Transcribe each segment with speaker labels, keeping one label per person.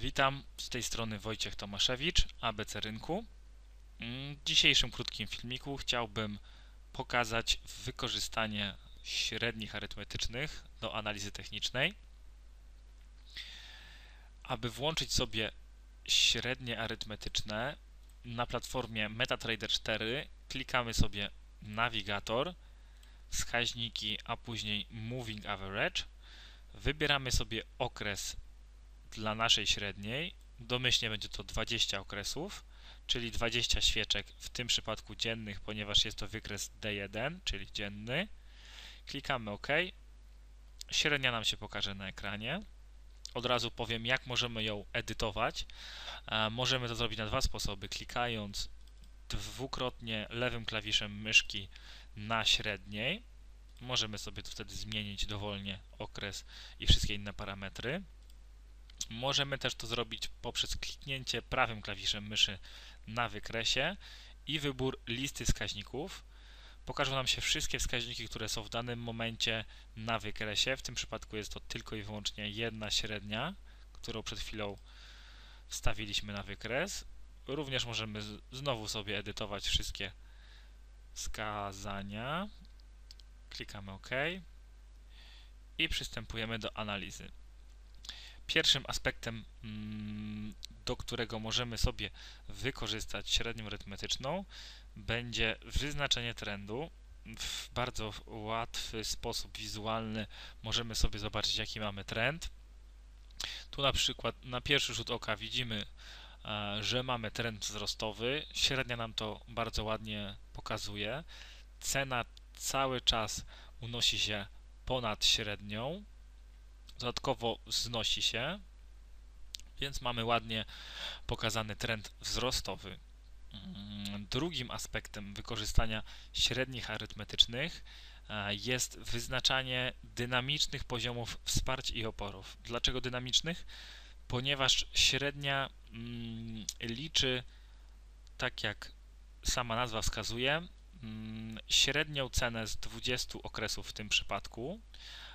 Speaker 1: Witam, z tej strony Wojciech Tomaszewicz, ABC Rynku. Mm, W dzisiejszym krótkim filmiku chciałbym pokazać wykorzystanie średnich arytmetycznych do analizy technicznej. Aby włączyć sobie średnie arytmetyczne na platformie MetaTrader 4 klikamy sobie nawigator, wskaźniki, a później Moving Average. Wybieramy sobie okres dla naszej średniej. Domyślnie będzie to 20 okresów, czyli 20 świeczek, w tym przypadku dziennych, ponieważ jest to wykres D1, czyli dzienny. Klikamy OK. Średnia nam się pokaże na ekranie. Od razu powiem, jak możemy ją edytować. Możemy to zrobić na dwa sposoby. Klikając dwukrotnie lewym klawiszem myszki na średniej. Możemy sobie tu wtedy zmienić dowolnie okres i wszystkie inne parametry. Możemy też to zrobić poprzez kliknięcie prawym klawiszem myszy na wykresie i wybór listy wskaźników. Pokażą nam się wszystkie wskaźniki, które są w danym momencie na wykresie. W tym przypadku jest to tylko i wyłącznie jedna średnia, którą przed chwilą wstawiliśmy na wykres. Również możemy znowu sobie edytować wszystkie wskazania. Klikamy OK i przystępujemy do analizy. Pierwszym aspektem, mm, do którego możemy sobie wykorzystać średnią arytmetyczną, będzie wyznaczenie trendu. W bardzo łatwy sposób wizualny możemy sobie zobaczyć, jaki mamy trend. Tu na przykład na pierwszy rzut oka widzimy, e, że mamy trend wzrostowy. Średnia nam to bardzo ładnie pokazuje. Cena cały czas unosi się ponad średnią dodatkowo wznosi się, więc mamy ładnie pokazany trend wzrostowy. Mm, drugim aspektem wykorzystania średnich arytmetycznych e, jest wyznaczanie dynamicznych poziomów wsparć i oporów. Dlaczego dynamicznych? Ponieważ średnia mm, liczy, tak jak sama nazwa wskazuje, mm, średnią cenę z 20 okresów w tym przypadku,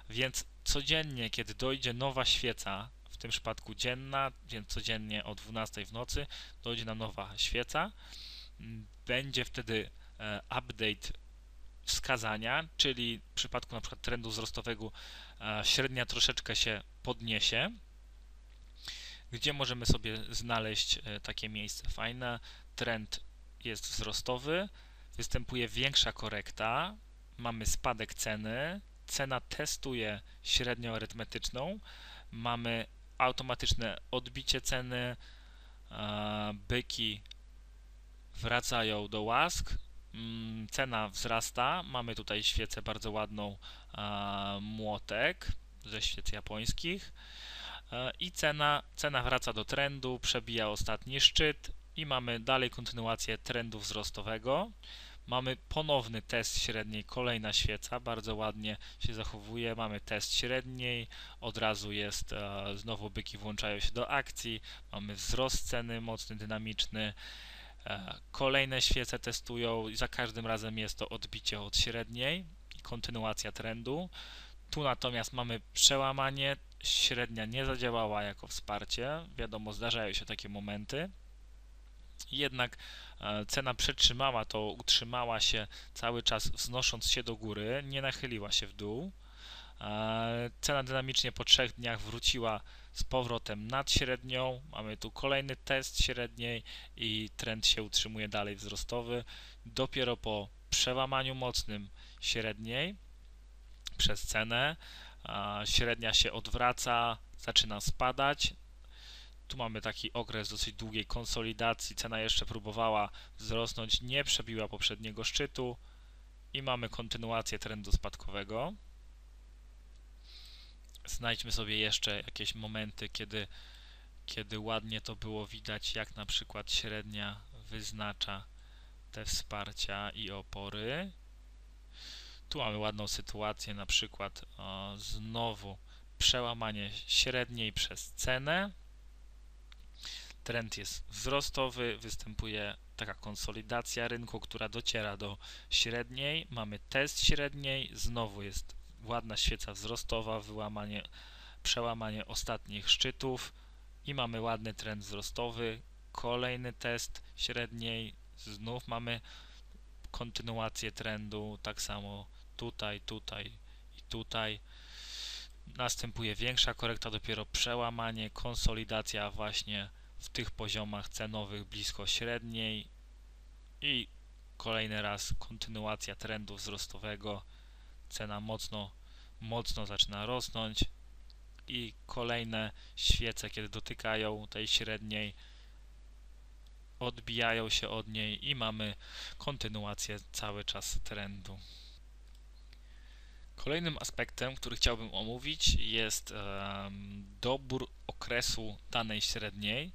Speaker 1: więc codziennie, kiedy dojdzie nowa świeca, w tym przypadku dzienna, więc codziennie o 12 w nocy dojdzie nam nowa świeca, będzie wtedy e, update wskazania, czyli w przypadku na przykład trendu wzrostowego e, średnia troszeczkę się podniesie, gdzie możemy sobie znaleźć e, takie miejsce fajne. Trend jest wzrostowy, występuje większa korekta, mamy spadek ceny, cena testuje średnią arytmetyczną, mamy automatyczne odbicie ceny, byki wracają do łask, mm, cena wzrasta, mamy tutaj świecę bardzo ładną młotek ze świec japońskich. I cena, cena wraca do trendu, przebija ostatni szczyt i mamy dalej kontynuację trendu wzrostowego. Mamy ponowny test średniej, kolejna świeca, bardzo ładnie się zachowuje. Mamy test średniej, od razu jest, e, znowu byki włączają się do akcji. Mamy wzrost ceny mocny, dynamiczny. E, kolejne świece testują i za każdym razem jest to odbicie od średniej kontynuacja trendu. Tu natomiast mamy przełamanie, średnia nie zadziałała jako wsparcie. Wiadomo, zdarzają się takie momenty jednak e, cena przetrzymała to, utrzymała się cały czas wznosząc się do góry, nie nachyliła się w dół. E, cena dynamicznie po trzech dniach wróciła z powrotem nad średnią. Mamy tu kolejny test średniej i trend się utrzymuje dalej wzrostowy. Dopiero po przełamaniu mocnym średniej przez cenę średnia się odwraca, zaczyna spadać, tu mamy taki okres dosyć długiej konsolidacji. Cena jeszcze próbowała wzrosnąć, nie przebiła poprzedniego szczytu i mamy kontynuację trendu spadkowego. Znajdźmy sobie jeszcze jakieś momenty, kiedy, kiedy ładnie to było widać, jak na przykład średnia wyznacza te wsparcia i opory. Tu mamy ładną sytuację, na przykład o, znowu przełamanie średniej przez cenę trend jest wzrostowy, występuje taka konsolidacja rynku, która dociera do średniej, mamy test średniej, znowu jest ładna świeca wzrostowa, wyłamanie, przełamanie ostatnich szczytów, i mamy ładny trend wzrostowy. Kolejny test średniej, znów mamy kontynuację trendu, tak samo tutaj, tutaj i tutaj. Następuje większa korekta, dopiero przełamanie, konsolidacja właśnie w tych poziomach cenowych blisko średniej i kolejny raz kontynuacja trendu wzrostowego. Cena mocno, mocno zaczyna rosnąć i kolejne świece, kiedy dotykają tej średniej, odbijają się od niej i mamy kontynuację cały czas trendu. Kolejnym aspektem, który chciałbym omówić, jest dobór okresu danej średniej.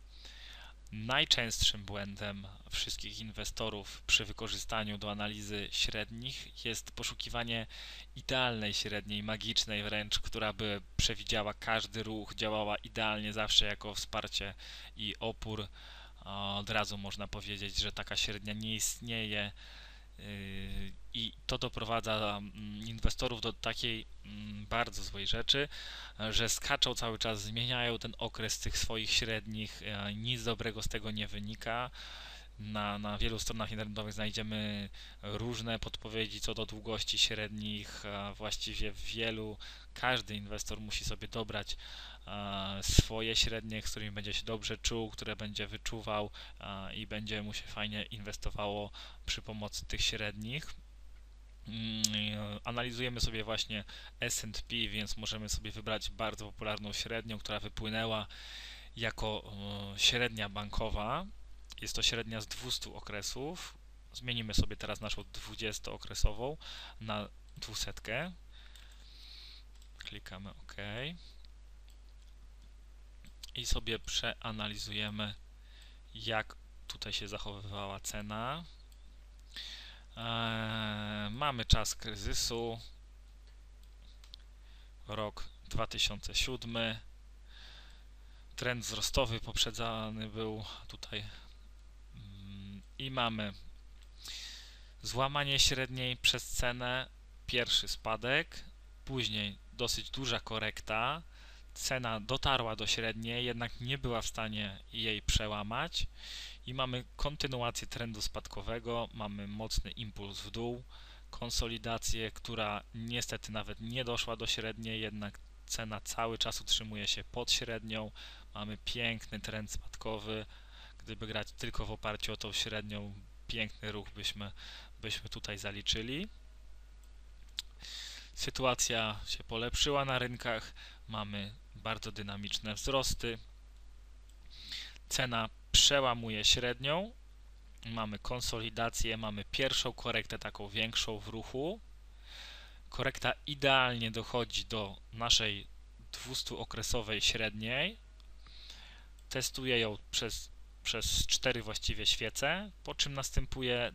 Speaker 1: Najczęstszym błędem wszystkich inwestorów przy wykorzystaniu do analizy średnich jest poszukiwanie idealnej średniej, magicznej wręcz, która by przewidziała każdy ruch, działała idealnie zawsze jako wsparcie i opór. Od razu można powiedzieć, że taka średnia nie istnieje I to doprowadza mm, inwestorów do takiej mm, bardzo złej rzeczy, że skaczą cały czas, zmieniają ten okres tych swoich średnich, nic dobrego z tego nie wynika. Na, na wielu stronach internetowych znajdziemy różne podpowiedzi co do długości średnich. Właściwie wielu, każdy inwestor musi sobie dobrać swoje średnie, z którymi będzie się dobrze czuł, które będzie wyczuwał i będzie mu się fajnie inwestowało przy pomocy tych średnich. Mm, analizujemy sobie właśnie S&P, więc możemy sobie wybrać bardzo popularną średnią, która wypłynęła jako średnia bankowa. Jest to średnia z 200 okresów. Zmienimy sobie teraz naszą 20-okresową na 200. Klikamy OK i sobie przeanalizujemy, jak tutaj się zachowywała cena. Eee, mamy czas kryzysu, rok 2007. Trend wzrostowy poprzedzany był tutaj i mamy złamanie średniej przez cenę, pierwszy spadek, później dosyć duża korekta, cena dotarła do średniej, jednak nie była w stanie jej przełamać. I mamy kontynuację trendu spadkowego, mamy mocny impuls w dół, konsolidację, która niestety nawet nie doszła do średniej, jednak cena cały czas utrzymuje się pod średnią, mamy piękny trend spadkowy, gdyby grać tylko w oparciu o tą średnią, piękny ruch byśmy, byśmy tutaj zaliczyli. Sytuacja się polepszyła na rynkach, mamy bardzo dynamiczne wzrosty. Cena przełamuje średnią. Mamy konsolidację, mamy pierwszą korektę taką większą w ruchu. Korekta idealnie dochodzi do naszej 200-okresowej średniej. Testuję ją przez, przez 4 właściwie świece, po czym następuje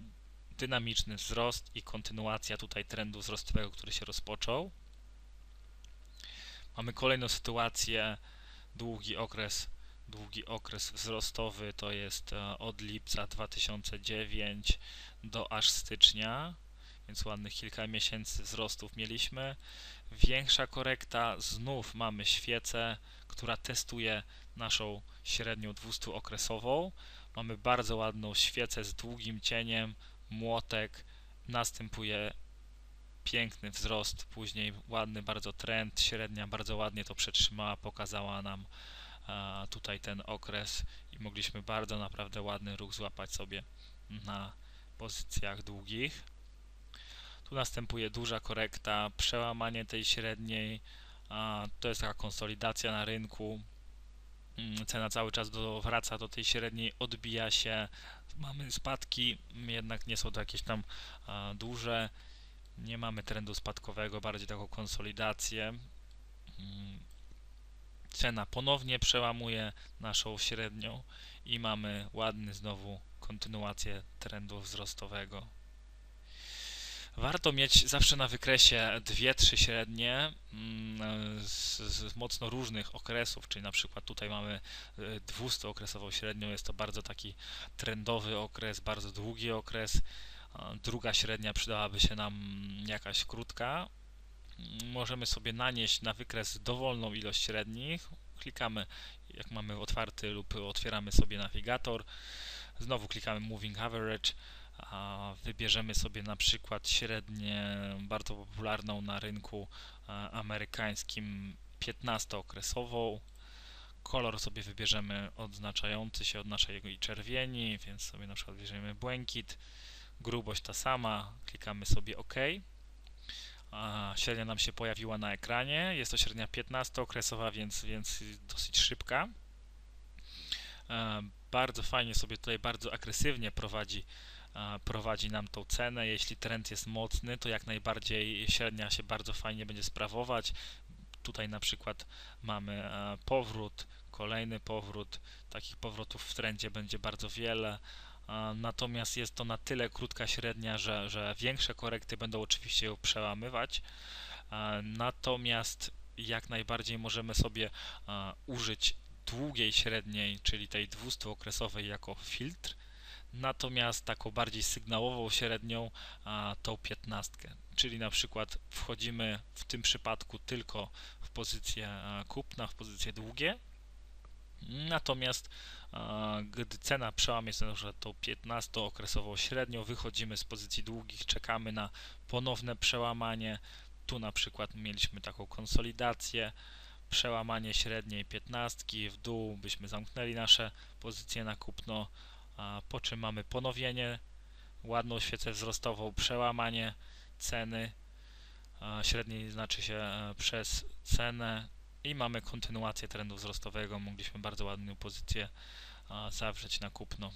Speaker 1: dynamiczny wzrost i kontynuacja tutaj trendu wzrostowego, który się rozpoczął. Mamy kolejną sytuację, długi okres, długi okres wzrostowy to jest e, od lipca 2009 do aż stycznia, więc ładnych kilka miesięcy wzrostów mieliśmy. Większa korekta, znów mamy świecę, która testuje naszą średnią 200-okresową. Mamy bardzo ładną świecę z długim cieniem, młotek, następuje piękny wzrost, później ładny bardzo trend, średnia bardzo ładnie to przetrzymała, pokazała nam tutaj ten okres i mogliśmy bardzo naprawdę ładny ruch złapać sobie na pozycjach długich. Tu następuje duża korekta, przełamanie tej średniej, to jest taka konsolidacja na rynku, mm, cena cały czas do, wraca do tej średniej, odbija się, mamy spadki, jednak nie są to jakieś tam duże, nie mamy trendu spadkowego, bardziej taką konsolidację. Mm. Cena ponownie przełamuje naszą średnią i mamy ładny znowu kontynuację trendu wzrostowego. Warto mieć zawsze na wykresie dwie, trzy średnie mm, z, z, mocno różnych okresów, czyli na przykład tutaj mamy 200-okresową e, średnią, jest to bardzo taki trendowy okres, bardzo długi okres. Druga średnia przydałaby się nam jakaś krótka. Możemy sobie nanieść na wykres dowolną ilość średnich, Klikamy, jak mamy otwarty lub otwieramy sobie nawigator. Znowu klikamy Moving Average. A wybierzemy sobie na przykład średnię bardzo popularną na rynku amerykańskim 15-okresową. Kolor sobie wybierzemy odznaczający się od naszej czerwieni, więc sobie na przykład bierzemy błękit. Grubość ta sama, klikamy sobie OK. Średnia nam się pojawiła na ekranie. Jest to średnia 15-okresowa, więc, więc dosyć szybka. Bardzo fajnie sobie tutaj, bardzo agresywnie prowadzi, prowadzi nam tą cenę. Jeśli trend jest mocny, to jak najbardziej średnia się bardzo fajnie będzie sprawować. Tutaj na przykład mamy powrót, kolejny powrót. Takich powrotów w trendzie będzie bardzo wiele. Natomiast jest to na tyle krótka średnia, że, że większe korekty będą oczywiście ją przełamywać. Natomiast jak najbardziej możemy sobie użyć długiej średniej, czyli tej 200-okresowej jako filtr, natomiast taką bardziej sygnałową średnią tą 15, czyli na przykład wchodzimy w tym przypadku tylko w pozycję kupna, w pozycję długie, natomiast gdy cena przełamie przykład tą 15-okresową średnią, wychodzimy z pozycji długich, czekamy na ponowne przełamanie, tu na przykład mieliśmy taką konsolidację, przełamanie średniej 15 w dół, byśmy zamknęli nasze pozycje na kupno, po czym mamy ponowienie, ładną świecę wzrostową, przełamanie ceny średniej znaczy się e, przez cenę i mamy kontynuację trendu wzrostowego, mogliśmy bardzo ładną pozycję zawrzeć na kupno.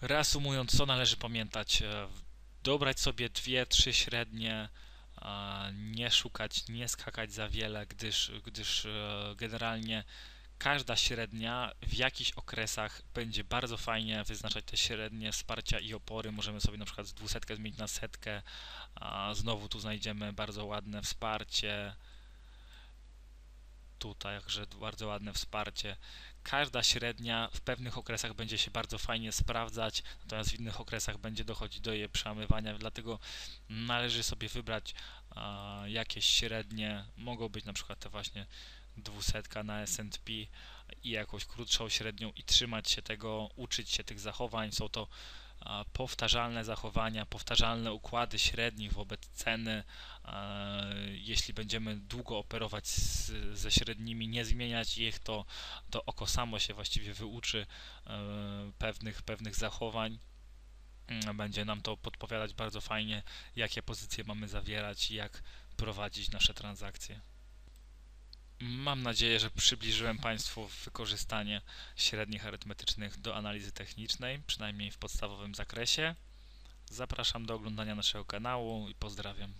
Speaker 1: Reasumując, co należy pamiętać? E, dobrać sobie dwie, trzy średnie, nie szukać, nie skakać za wiele, gdyż, gdyż e, generalnie każda średnia w jakichś okresach będzie bardzo fajnie wyznaczać te średnie wsparcia i opory. Możemy sobie na przykład z 200 zmienić na setkę, a znowu tu znajdziemy bardzo ładne wsparcie. Tutaj także bardzo ładne wsparcie. Każda średnia w pewnych okresach będzie się bardzo fajnie sprawdzać, natomiast w innych okresach będzie dochodzić do jej przełamywania, dlatego należy sobie wybrać a, jakieś średnie. Mogą być na przykład te właśnie dwusetka na S&P i jakąś krótszą średnią i trzymać się tego, uczyć się tych zachowań. Są to powtarzalne zachowania, powtarzalne układy średnich wobec ceny. Jeśli będziemy długo operować z, ze średnimi, nie zmieniać ich, to, to oko samo się właściwie wyuczy e, pewnych, pewnych zachowań. Będzie nam to podpowiadać bardzo fajnie, jakie pozycje mamy zawierać i jak prowadzić nasze transakcje. Mam nadzieję, że przybliżyłem Państwu wykorzystanie średnich arytmetycznych do analizy technicznej, przynajmniej w podstawowym zakresie. Zapraszam do oglądania naszego kanału i pozdrawiam.